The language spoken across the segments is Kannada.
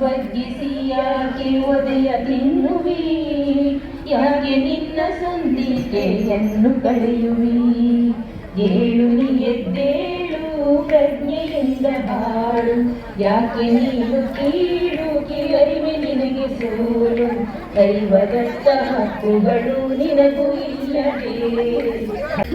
ಬಗ್ಗಿಸಿ ಯಾಕೆ ಒದೆಯ ತಿನ್ನುವಿ? ಯಾಕೆ ನಿನ್ನ ಸಂದಿಕೆಯನ್ನು ಕಳೆಯುವಿ? ಏಳು ನೀ ಎದ್ದೇಳು, ಪ್ರಜ್ಞೆಯಿಂದ ಬಾಳು ಯಾಕೆ ನೀನು ಕೀಳು ಕಿವರಿವೆ ನಿನಗೆ ಸೋಲು? ದೈವದತ್ತ ಹಕ್ಕುಗಳು ನಿನಗೂ ಇಲ್ಲವೇ?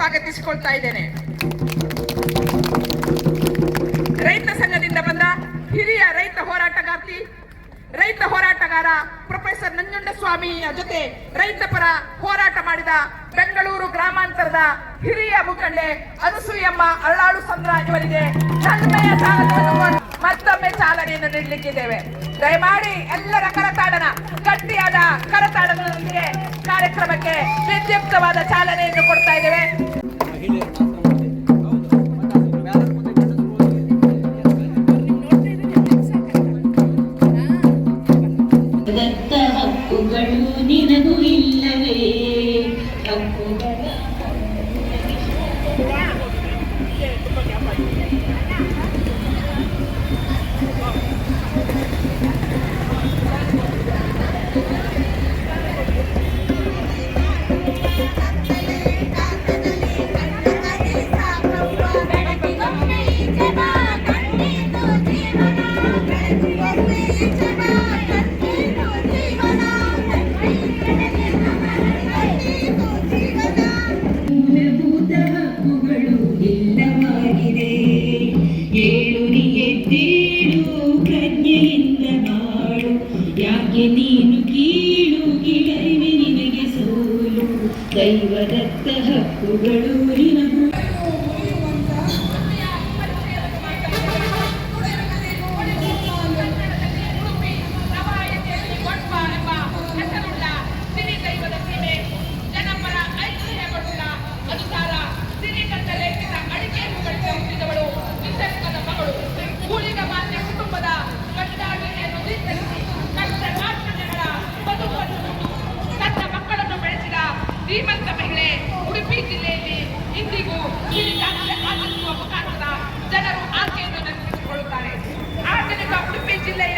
ಸ್ವಾಗತಿಸಿಕೊಳ್ತಾ ಇದ್ದೇನೆ. ರೈತ ಸಂಘದಿಂದ ಬಂದ ಹಿರಿಯ ರೈತ ಹೋರಾಟಗಾರ್ತಿ, ರೈತ ಹೋರಾಟಗಾರ ಪ್ರೊಫೆಸರ್ ನಂಜುಂಡಸ್ವಾಮಿಯ ಜೊತೆ ರೈತ ಪರ ಹೋರಾಟ ಮಾಡಿದ ಬೆಂಗಳೂರು ಗ್ರಾಮಾಂತರದ ಹಿರಿಯ ಮುಖಂಡೆ ಅನಸೂಯಮ್ಮ ಅಳ್ಳಾಳು ಸಂದ್ರ ಇವರಿಗೆ ನಲ್ಮೆಯ ಸ್ವಾಗತವನ್ನು ಕೋರಿ ಮತ್ತೊಮ್ಮೆ ಚಾಲನೆಯನ್ನು ನೀಡಲಿಕ್ಕಿದ್ದೇವೆ. ದಯಮಾಡಿ ಎಲ್ಲರ ಕರತಾಡನ, ಗಟ್ಟಿಯಾದ ಕರತಾಡನೊಂದಿಗೆ ಕಾರ್ಯಕ್ರಮಕ್ಕೆ ವಿದ್ಯುಕ್ತವಾದ ಚಾಲನೆಯನ್ನು ಕೊಡ್ತಾ ಇದ್ದೇವೆ. ದತ್ತ ಹಕ್ಕುಗಳು ನಿನಗೂ ಇಲ್ಲವೇ? ಹಕ್ಕುಗಳ ದೈವದತ್ತ ಹಕ್ಕುಗಳು ಶ್ರೀಮಂತ ಮಹಿಳೆ ಉಡುಪಿ ಜಿಲ್ಲೆಯಲ್ಲಿ ಇಂದಿಗೂ ಆಚರಿಸುವ ಮುಖಾಂತರ ಜನರು ಆಕೆಯನ್ನು ನೆನಪಿಸಿಕೊಳ್ಳುತ್ತಾರೆ. ಆಧುನಿಕ ಉಡುಪಿ ಜಿಲ್ಲೆಯ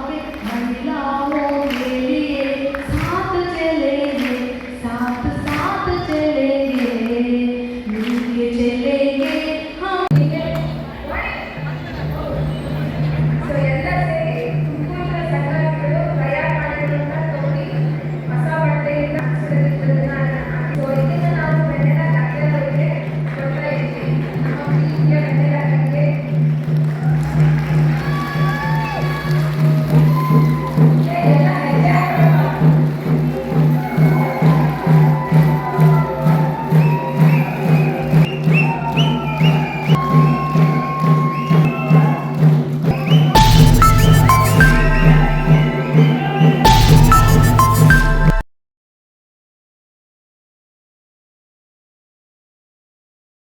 I'm your Manila.